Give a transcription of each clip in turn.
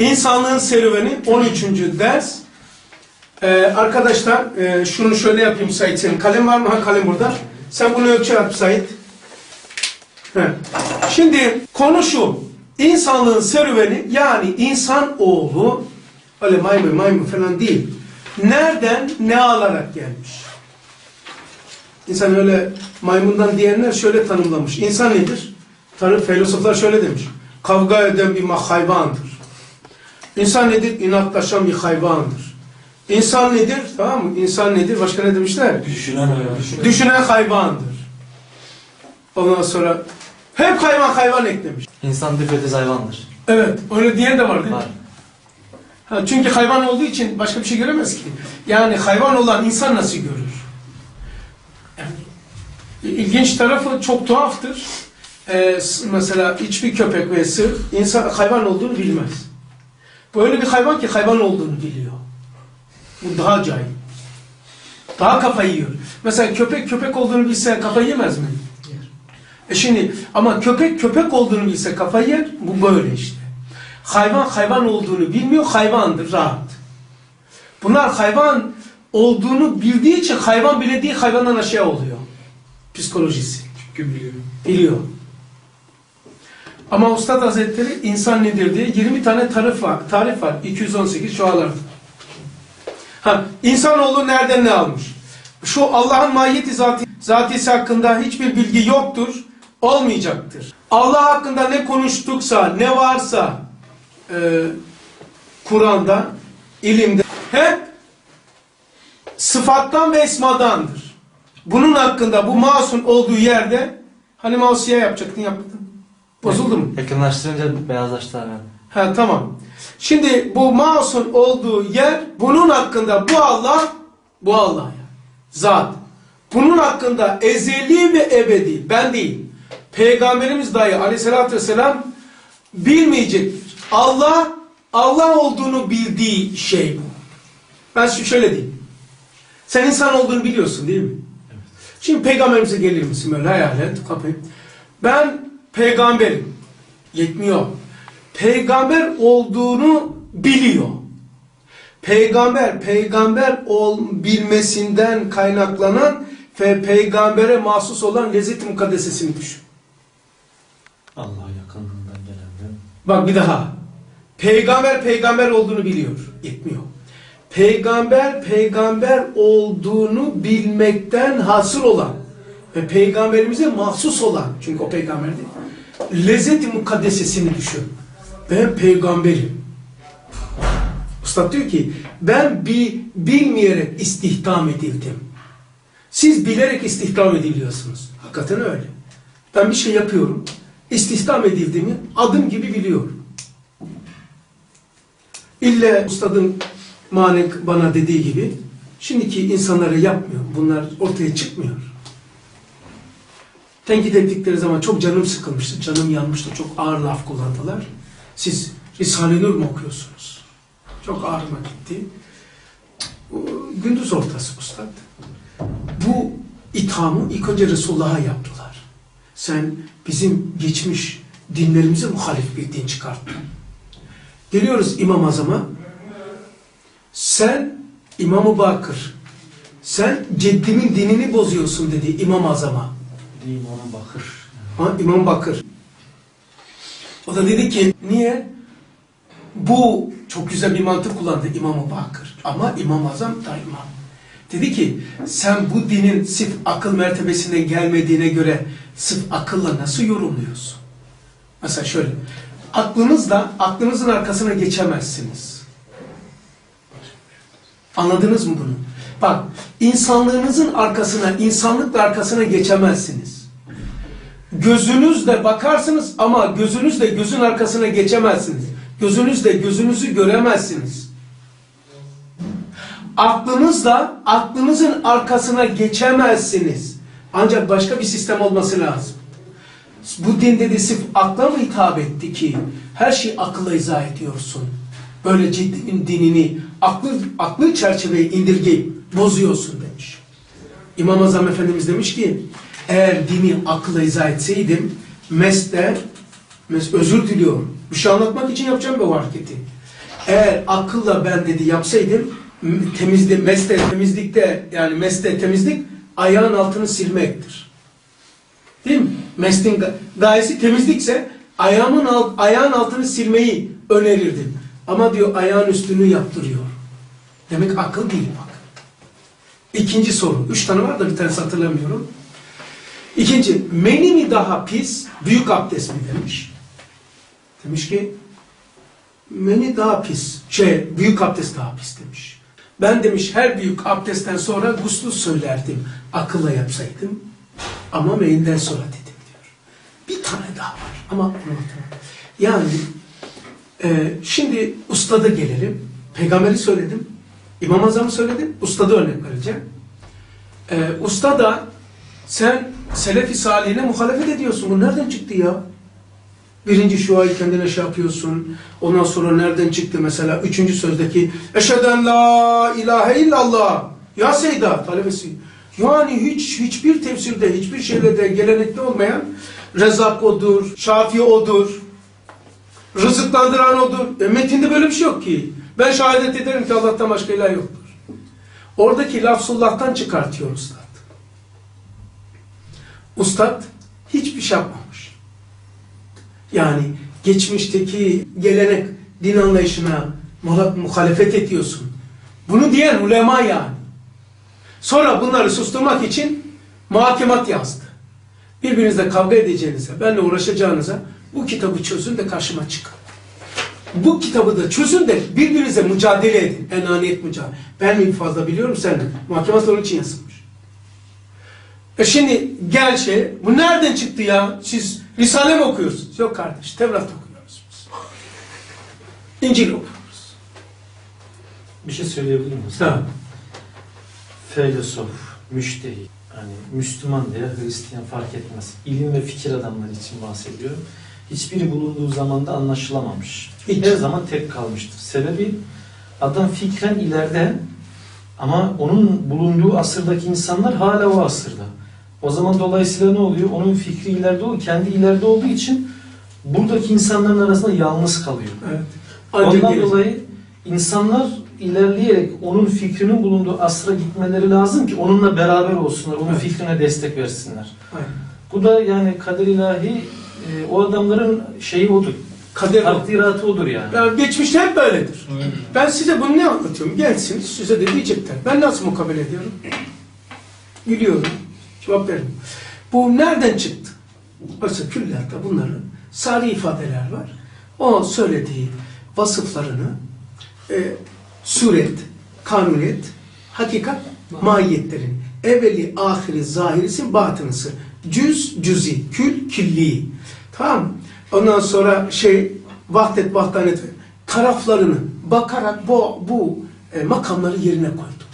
İnsanlığın serüveni 13. ders. Ee, arkadaşlar e, şunu şöyle yapayım Sait senin. Kalem var mı? Ha kalem burada. Sen bunu ölçü yap Sait. He. Şimdi konu şu. İnsanlığın serüveni yani insan oğlu öyle maymun maymun falan değil. Nereden ne alarak gelmiş? İnsan öyle maymundan diyenler şöyle tanımlamış. İnsan nedir? Tanrı filozoflar şöyle demiş. Kavga eden bir hayvandır. İnsan nedir? İnatlaşan bir hayvandır. İnsan nedir? Tamam mı? İnsan nedir? Başka ne demişler? Düşünen hayvan. Düşünen hayvandır. Ondan sonra hep hayvan hayvan eklemiş. İnsan düpedüz hayvandır. Evet, öyle diyen de var değil mi? Var. Ha, çünkü hayvan olduğu için başka bir şey göremez ki. Yani hayvan olan insan nasıl görür? Yani, ilginç tarafı çok tuhaftır. Ee, mesela hiçbir köpek ve sır insan hayvan olduğunu bilmez. Böyle bir hayvan ki hayvan olduğunu biliyor. Bu daha acayip. Daha kafayı yiyor. Mesela köpek köpek olduğunu bilse kafayı yemez mi? E şimdi ama köpek köpek olduğunu bilse kafayı yer. Bu böyle işte. Hayvan hayvan olduğunu bilmiyor. Hayvandır rahat. Bunlar hayvan olduğunu bildiği için hayvan bilediği hayvandan aşağı oluyor. Psikolojisi. Çünkü biliyorum. Biliyor. Ama Ustad Hazretleri insan nedir diye 20 tane tarif var. Tarif var. 218 şualarda. Ha, insanoğlu nereden ne almış? Şu Allah'ın mahiyeti zati, zatisi hakkında hiçbir bilgi yoktur, olmayacaktır. Allah hakkında ne konuştuksa, ne varsa e, Kur'an'da, ilimde hep sıfattan ve esmadandır. Bunun hakkında bu masum olduğu yerde hani siyah yapacaktın yapmadın. Bozuldu mu? Yakınlaştırınca beyazlaştı abi. Ha tamam. Şimdi bu masum olduğu yer bunun hakkında bu Allah bu Allah ya. Zat. Bunun hakkında ezeli ve ebedi ben değil. Peygamberimiz dahi aleyhissalatü vesselam bilmeyecektir. Allah Allah olduğunu bildiği şey bu. Ben şu şöyle diyeyim. Sen insan olduğunu biliyorsun değil mi? Şimdi peygamberimize gelir misin böyle hayal et kapıyı. Ben peygamberim. Yetmiyor. Peygamber olduğunu biliyor. Peygamber, peygamber ol, bilmesinden kaynaklanan ve peygambere mahsus olan lezzet-i mukaddesesini düşün. Allah yakınından gelen Bak bir daha. Peygamber peygamber olduğunu biliyor. Yetmiyor. Peygamber peygamber olduğunu bilmekten hasıl olan ve peygamberimize mahsus olan çünkü o peygamber değil. Lezzet-i mukaddesesini düşün. Ben peygamberim. Usta diyor ki ben bir bilmeyerek istihdam edildim. Siz bilerek istihdam ediliyorsunuz. Hakikaten öyle. Ben bir şey yapıyorum. İstihdam edildiğimi adım gibi biliyorum. İlle ustadın manek bana dediği gibi şimdiki insanlara yapmıyor. Bunlar ortaya çıkmıyor. Tenkit ettikleri zaman çok canım sıkılmıştı. Canım yanmıştı. Çok ağır laf kullandılar. Siz Risale-i Nur mu okuyorsunuz? Çok ağrıma gitti. Gündüz ortası ustad. Bu ithamı ilk önce Resulullah'a yaptılar. Sen bizim geçmiş dinlerimize muhalif bir din çıkarttın. Geliyoruz İmam Azam'a. Sen İmam-ı Bakır, sen ceddimin dinini bozuyorsun dedi İmam Azam'a. Ona bakır. Ha, İmam Bakır. O da dedi ki niye? Bu çok güzel bir mantık kullandı İmam-ı Bakır. Ama İmam Azam da imam. Dedi ki sen bu dinin sırf akıl mertebesine gelmediğine göre sırf akılla nasıl yorumluyorsun? Mesela şöyle. Aklınızla aklınızın arkasına geçemezsiniz. Anladınız mı bunu? Bak insanlığınızın arkasına, insanlıkla arkasına geçemezsiniz. Gözünüzle bakarsınız ama gözünüzle gözün arkasına geçemezsiniz. Gözünüzle gözünüzü göremezsiniz. Aklınızla aklınızın arkasına geçemezsiniz. Ancak başka bir sistem olması lazım. Bu din dedi sırf akla mı hitap etti ki her şeyi akılla izah ediyorsun. Böyle ciddi dinini aklı, aklı çerçeveye indirgeyip bozuyorsun demiş. İmam Azam Efendimiz demiş ki eğer dini akılla izah etseydim mesle mes özür diliyorum. Bir şey anlatmak için yapacağım bu hareketi. Eğer akılla ben dedi yapsaydım temizli, mesle temizlikte yani mesle temizlik ayağın altını silmektir. Değil mi? Meslin ga- gayesi temizlikse ayağımın alt, ayağın altını silmeyi önerirdim. Ama diyor ayağın üstünü yaptırıyor. Demek akıl değil bak. İkinci soru. Üç tane var da bir tanesi hatırlamıyorum. İkinci, meni mi daha pis, büyük abdest mi demiş. Demiş ki, meni daha pis, şey, büyük abdest daha pis demiş. Ben demiş her büyük abdestten sonra guslu söylerdim, akılla yapsaydım. Ama meninden sonra dedim diyor. Bir tane daha var ama unuttum. Yani e, şimdi ustada gelelim. Peygamberi söyledim. İmam Azam'ı söyledim. Ustada örnek vereceğim. E, usta da sen Selefi Salihine muhalefet ediyorsun. Bu nereden çıktı ya? Birinci şuayı kendine şey yapıyorsun. Ondan sonra nereden çıktı mesela? Üçüncü sözdeki Eşheden la ilahe illallah. Ya Seyda talebesi. Yani hiç hiçbir tefsirde, hiçbir şeyde de gelenekte olmayan Rezak odur, Şafi odur, rızıklandıran odur. E, metinde böyle bir şey yok ki. Ben şehadet ederim ki Allah'tan başka ilah yoktur. Oradaki lafzullah'tan çıkartıyor ustad. Ustad hiçbir şey yapmamış. Yani geçmişteki gelenek, din anlayışına muha- muhalefet ediyorsun. Bunu diyen ulema yani. Sonra bunları susturmak için muhakemat yazdı. Birbirinizle kavga edeceğinize, benimle uğraşacağınıza bu kitabı çözün de karşıma çıkın. Bu kitabı da çözün de birbirinize mücadele edin. Enaniyet mücadele. Ben mi fazla biliyorum sen? Muhakemat onun için yazılmış. E şimdi gel şey, bu nereden çıktı ya? Siz Risale mi okuyorsunuz? Yok kardeş, Tevrat okuyoruz biz. İncil okuyoruz. Bir şey söyleyebilir miyim? Ha. Filosof, müştehit, hani Müslüman veya Hristiyan fark etmez. İlim ve fikir adamları için bahsediyorum. Hiçbiri bulunduğu zamanda anlaşılamamış. Her zaman tek kalmıştır. Sebebi adam fikren ileride ama onun bulunduğu asırdaki insanlar hala o asırda. O zaman dolayısıyla ne oluyor? Onun fikri ileride oluyor. Kendi ileride olduğu için buradaki insanların arasında yalnız kalıyor. Evet. Ancak Ondan gerisi- dolayı insanlar ilerleyerek onun fikrinin bulunduğu asra gitmeleri lazım ki onunla beraber olsunlar, onun Evet. fikrine destek versinler. Aynen. Bu da yani kader ilahi e, o adamların şeyi odur. Kader. Takdiratı odur yani. Yani geçmişte hep böyledir. Ben size bunu ne anlatıyorum? Gelsiniz size de diyecekler. Ben nasıl mukabele ediyorum? Gülüyorum. Cevap veriyorum. Bu nereden çıktı? Oysa küllerde bunların sari ifadeler var. O söylediği vasıflarını e, suret, kanuniyet, hakikat, mahiyetlerin evveli, ahiri, zahirisi, batınısı. Cüz, cüzi, kül, külli. Tamam? Ondan sonra şey, vahdet, vahdanet, taraflarını bakarak bu, bu e, makamları yerine koyduk.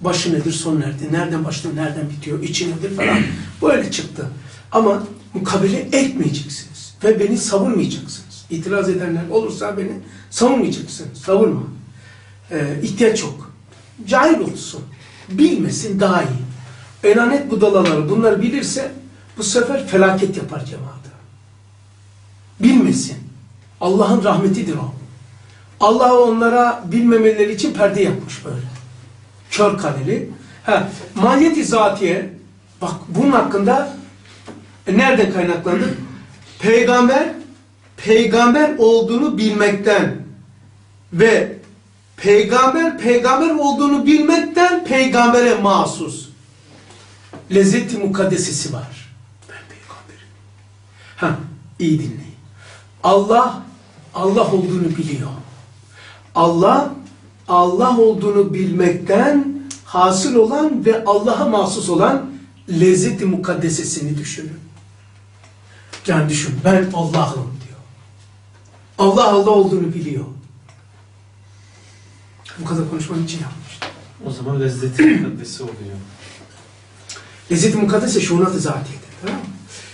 Başı nedir, son nerede, nereden başlıyor, nereden bitiyor, içi nedir falan. Böyle çıktı. Ama mukabele etmeyeceksiniz. Ve beni savunmayacaksınız. İtiraz edenler olursa beni savunmayacaksınız. Savunma. Ee, ihtiyaç yok. Cahil olsun. Bilmesin daha iyi. Enanet budalaları bunları bilirse bu sefer felaket yapar cemaate. Bilmesin. Allah'ın rahmetidir o. Allah onlara bilmemeleri için perde yapmış böyle. Kör kaleli. Ha, mahiyeti zatiye bak bunun hakkında e, nereden kaynaklandı? Peygamber peygamber olduğunu bilmekten ve peygamber peygamber olduğunu bilmekten peygambere mahsus lezzeti mukaddesesi var. Ben peygamberim. Ha, iyi dinleyin. Allah Allah olduğunu biliyor. Allah Allah olduğunu bilmekten hasıl olan ve Allah'a mahsus olan lezzeti mukaddesesini düşünün. Yani düşün ben Allah'ım diyor. Allah Allah olduğunu biliyor. Bu kadar konuşmanın için yapmıştım. O zaman lezzeti mukaddesi oluyor. Lezzet-i Mukaddese şunat-ı zatiyedir. Tamam mı?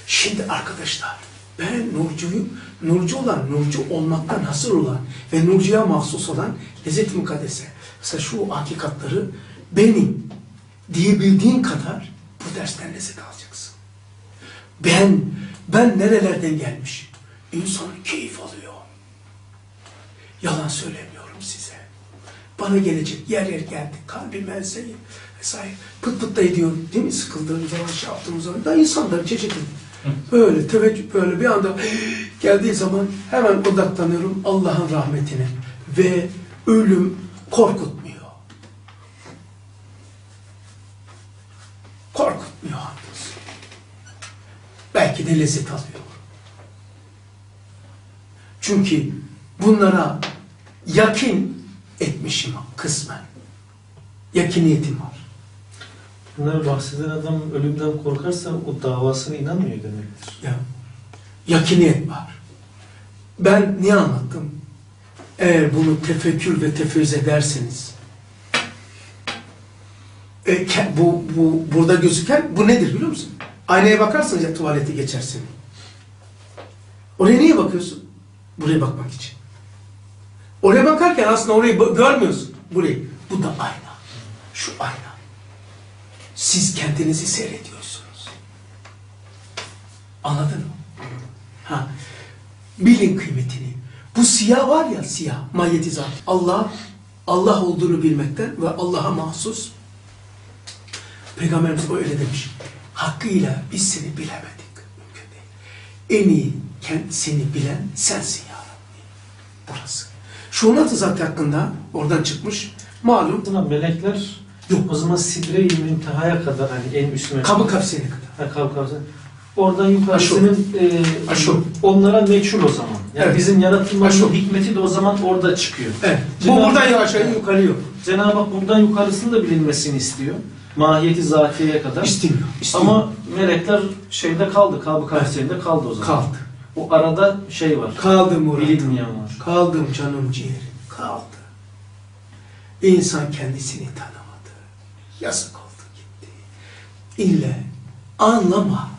Şimdi arkadaşlar ben Nurcu'yu, Nurcu olan, Nurcu olmaktan hasır olan ve Nurcu'ya mahsus olan Lezzet-i Mukaddese. Mesela şu hakikatları benim diyebildiğin kadar bu dersten lezzet alacaksın. Ben, ben nerelerden gelmiş? İnsan keyif alıyor. Yalan söylemiyorum size. Bana gelecek yer yer geldi. Kalbim enseyi vesaire. Pıt pıt da ediyor. Değil mi? Sıkıldığım zaman şey yaptığım zaman. Da insanlar çeşitli. Böyle teveccüh böyle bir anda geldiği zaman hemen odaklanıyorum Allah'ın rahmetine. Ve ölüm korkutmuyor. Korkutmuyor hamdolsun. Belki de lezzet alıyor. Çünkü bunlara yakin etmişim kısmen. Yakiniyetim var. Bunları bahseden adam ölümden korkarsa o davasına inanmıyor demektir. Ya, yakiniyet var. Ben niye anlattım? Eğer bunu tefekkür ve tefezzüz ederseniz e, bu, bu burada gözüken bu nedir biliyor musun? Aynaya bakarsınız ya tuvalete geçersin. Oraya niye bakıyorsun? Buraya bakmak için. Oraya bakarken aslında orayı görmüyorsun. Burayı. Bu da ayna. Şu ayna. Siz kendinizi seyrediyorsunuz. Anladın mı? Ha. Bilin kıymetini. Bu siyah var ya siyah, mahiyeti zat. Allah, Allah olduğunu bilmekten ve Allah'a mahsus. Peygamberimiz öyle demiş. Hakkıyla biz seni bilemedik. Mümkün değil. En iyi seni bilen sensin ya Rabbi. Burası. Şunat-ı zat hakkında oradan çıkmış. Malum melekler Yok. o zaman sidre-i müntehaya kadar hani en üst mertebe. kabı kapsayana kadar. Ha, kabı kapsayana. Oradan yukarısının e, Aşu. onlara meçhul o zaman. Yani Evet. bizim yaratılmamızın Aşu. hikmeti de o zaman orada çıkıyor. Evet. Bu buradan aşağı yukarı yok. Cenab-ı Hak buradan yukarısını da bilinmesini istiyor. Mahiyeti zatiyeye kadar. İstemiyor. istemiyor. Ama melekler şeyde kaldı, kabı kapsayında kaldı o zaman. kaldı. O arada şey var. Kaldı Murat. Bilinmeyen var. Kaldım canım ciğerim. Kaldı. İnsan kendisini tanımadı. Yazık oldu gitti. İlle anlama,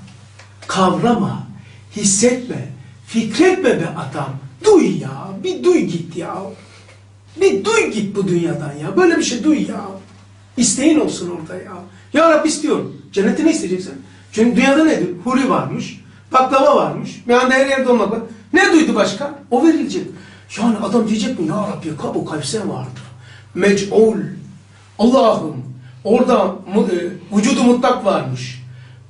kavrama, hissetme, fikretme be adam. Duy ya, bir duy git ya. Bir duy git bu dünyadan ya. Böyle bir şey duy ya. İsteğin olsun orada ya. Ya Rabbi istiyorum. Cenneti ne isteyeceksin? Çünkü dünyada nedir? Huri varmış, baklava varmış, meyhanede her yerde olmak var. Ne duydu başka? O verilecek. Yani adam diyecek mi? Ya Rabbi kabu kalpsen vardır. Mec'ul. Allah'ım orada e, vücudu mutlak varmış.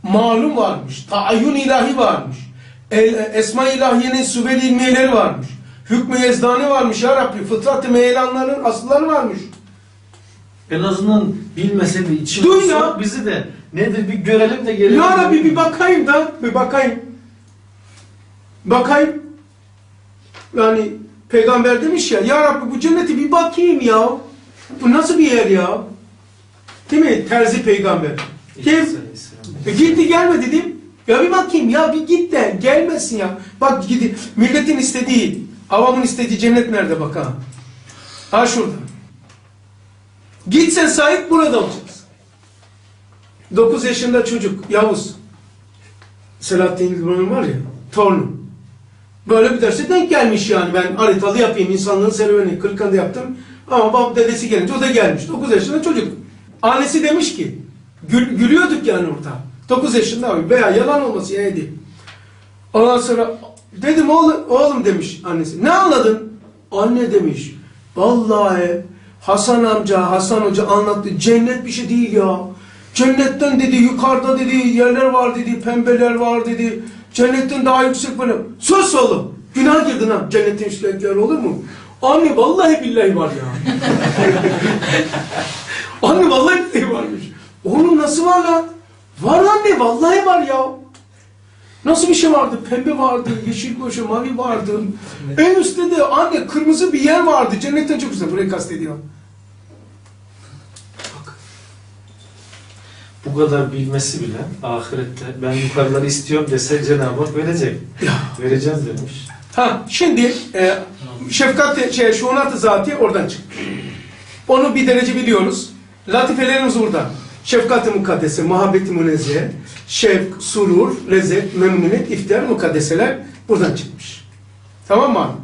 Malum varmış. Taayyun ilahi varmış. El, e, Esma ilahiyenin sübel ilmiyeleri varmış. Hükmü yezdani varmış ya Rabbi. Fıtrat-ı meyelanların asılları varmış. En azından bilmese de içi olsa ya. bizi de nedir bir görelim de gelelim. Ya Rabbi bir bakayım da, bir bakayım. Bakayım. Yani peygamber demiş ya, Ya Rabbi bu cenneti bir bakayım ya. Bu nasıl bir yer ya? Değil mi? Terzi peygamber. Kim? E gitti gelmedi değil mi? Ya bir bakayım ya bir git de gelmesin ya. Bak gidi milletin istediği, avamın istediği cennet nerede bak ha? Ha şurada. Gitsen sahip burada olacaksın. 9 yaşında çocuk Yavuz. Selahattin İlgün'ün var ya torunu. Böyle bir derse denk gelmiş yani ben haritalı yapayım insanlığın serüveni Kırkan'da yaptım. Ama bab dedesi gelince o da gelmiş. 9 yaşında çocuk. Annesi demiş ki gül, gülüyorduk yani orada. 9 yaşında abi veya yalan olması yani Ondan sonra dedim oğlum, oğlum demiş annesi. Ne anladın? Anne demiş. Vallahi Hasan amca, Hasan hoca anlattı. Cennet bir şey değil ya. Cennetten dedi yukarıda dedi yerler var dedi, pembeler var dedi. Cennetten daha yüksek böyle. Sus oğlum. Günah girdin ha. Cennetin üstüne olur mu? Anne vallahi billahi var ya. anne vallahi billahi varmış. Oğlum nasıl var lan? Var anne vallahi var ya. Nasıl bir şey vardı? Pembe vardı, yeşil koşu, mavi vardı. En üstte de anne kırmızı bir yer vardı. Cennetten çok güzel. Burayı kastediyor. Bak. Bu kadar bilmesi bile ahirette ben yukarıları istiyorum dese Cenab-ı Hak verecek. Ya. Vereceğim demiş. Ha şimdi e, şefkat şey şuunat-ı zati oradan çıkmış. Onu bir derece biliyoruz. Latifelerimiz burada. Şefkat-ı mukaddese, muhabbet-i münezzehe, şevk, surur, lezzet, memnuniyet, iftihar, mukaddeseler buradan çıkmış. Tamam mı?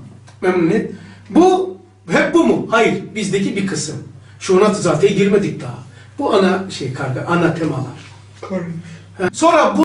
Memnuniyet. Bu, hep bu mu? Hayır. Bizdeki bir kısım. Şuunat-ı zatiye girmedik daha. Bu ana şey karga, ana temalar. Sonra bu